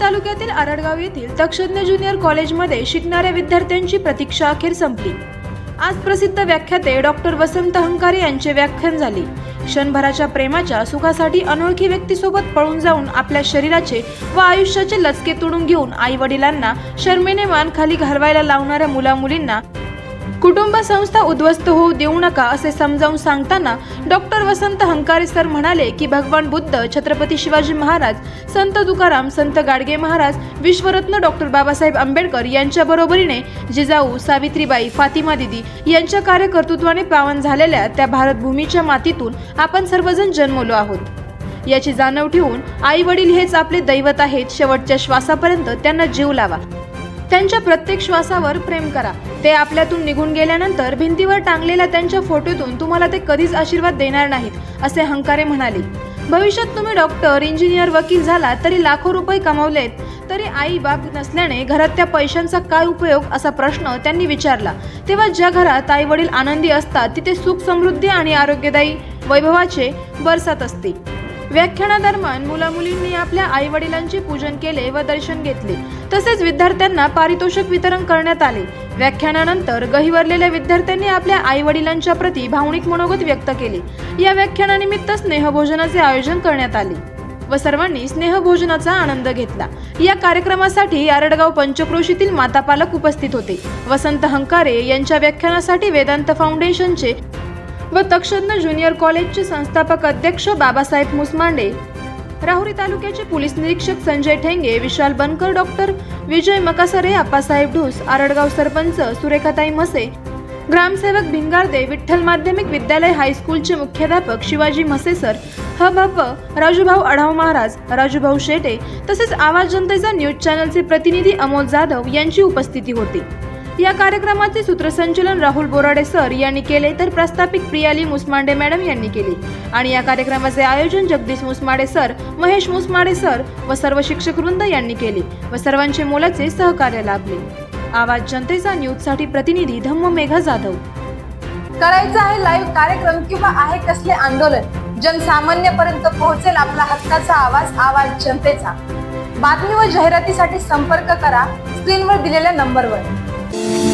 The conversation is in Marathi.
तालुक्यातील आरडगाव येथील तक्षज्ञ ज्युनियर कॉलेजमध्ये शिकणाऱ्या विद्यार्थ्यांची प्रतीक्षा अखेर संपली. आज प्रसिद्ध व्याख्याते डॉक्टर वसंत हंकारे यांचे व्याख्यान झाले. क्षणभराच्या प्रेमाच्या सुखासाठी अनोळखी व्यक्तीसोबत पळून जाऊन आपल्या शरीराचे व आयुष्याचे लचके तोडून घेऊन आई वडिलांना शर्मेने मान खाली घालवायला लावणाऱ्या मुला मुलींना कुटुंब संस्था उद्ध्वस्त होऊ देऊ नका असे समजावून सांगताना डॉक्टर वसंत हंकारे सर म्हणाले की भगवान बुद्ध छत्रपती शिवाजी महाराज संत तुकाराम संत गाडगे महाराज विश्वरत्न डॉक्टर बाबासाहेब आंबेडकर यांच्या बरोबरीने जिजाऊ सावित्रीबाई फातिमा दिदी यांच्या कार्यकर्तृत्वाने पावन झालेल्या त्या भारतभूमीच्या मातीतून आपण सर्वजण जन्मलो आहोत. याची जाणीव ठेवून आई वडील हेच आपले दैवत आहेत शेवटच्या श्वासापर्यंत त्यांना जीव लावा. त्यांच्या प्रत्येक श्वासावर प्रेम करा. ते आपल्यातून निघून गेल्यानंतर भिंतीवर टांगलेल्या त्यांच्या फोटोतून तुम्हाला ते कधीच आशीर्वाद देणार नाहीत असे हंकारे म्हणाले. भविष्यात तुम्ही डॉक्टर इंजिनियर वकील झाला तरी लाखो रुपये कमावलेत तरी आई बाप नसल्याने घरात त्या पैशांचा काय उपयोग असा प्रश्न त्यांनी विचारला. तेव्हा ज्या घरात आई वडील आनंदी असतात तिथे सुख समृद्धी आणि आरोग्यदायी वैभवाचे बरसात असते. व्याख्यानादरम्यान मुलामुलींनी आपल्या आई वडिलांचे पूजन केले व दर्शन घेतले. तसेच विद्यार्थ्यांना पारितोषिक वितरण करण्यात आले. व्याख्यानानंतर गहिवरलेल्या विद्यार्थ्यांनी आपल्या आई वडिलांच्या प्रती भावनिक मनोगत व्यक्त केले. या व्याख्यानानिमित्त स्नेहभोजनाचे आयोजन करण्यात आले व सर्वांनी स्नेहभोजनाचा आनंद घेतला. या कार्यक्रमासाठी आरडगाव पंचक्रोशीतील माता पालक उपस्थित होते. वसंत हंकारे यांच्या व्याख्यानासाठी वेदांत फाउंडेशनचे व तक्षज्ञ ज्युनियर कॉलेजचे संस्थापक अध्यक्ष बाबासाहेब मुसमांडे. राहुरी तालुक्याचे पोलीस निरीक्षक संजय ठेंगे विशाल बनकर डॉक्टर विजय मकासरे आप्पासाहेब ढूस आरडगाव सरपंच सुरेखाताई मसे ग्रामसेवक भिंगारदे विठ्ठल माध्यमिक विद्यालय हायस्कूलचे मुख्याध्यापक शिवाजी मसेसर ह बाप राजूभाऊ अढाव महाराज राजूभाऊ शेटे तसेच आवाज जनतेचा न्यूज चॅनलचे प्रतिनिधी अमोल जाधव यांची उपस्थिती होती. या कार्यक्रमाचे सूत्रसंचलन राहुल बोराडे सर यांनी केले तर प्रस्थापिक प्रियाली मुसमांडे मॅडम यांनी केले. आणि या कार्यक्रमाचे आयोजन जगदीश मुसमाडे सर महेश मुसमाडे सर व सर्व शिक्षक वृंद यांनी केले व सर्वांचे मोलाचे सहकार्य लाभले. आवाज जनतेचा न्यूजसाठी प्रतिनिधी धम्म मेघा जाधव. करायचं आहे लाईव्ह कार्यक्रम किंवा आहे कसले आंदोलन जनसामान्यपर्यंत पोहोचेल आपला हक्काचा आवाज आवाज जनतेचा. बातमी व जाहिरातीसाठी संपर्क करा स्क्रीनवर दिलेल्या नंबरवर Bye.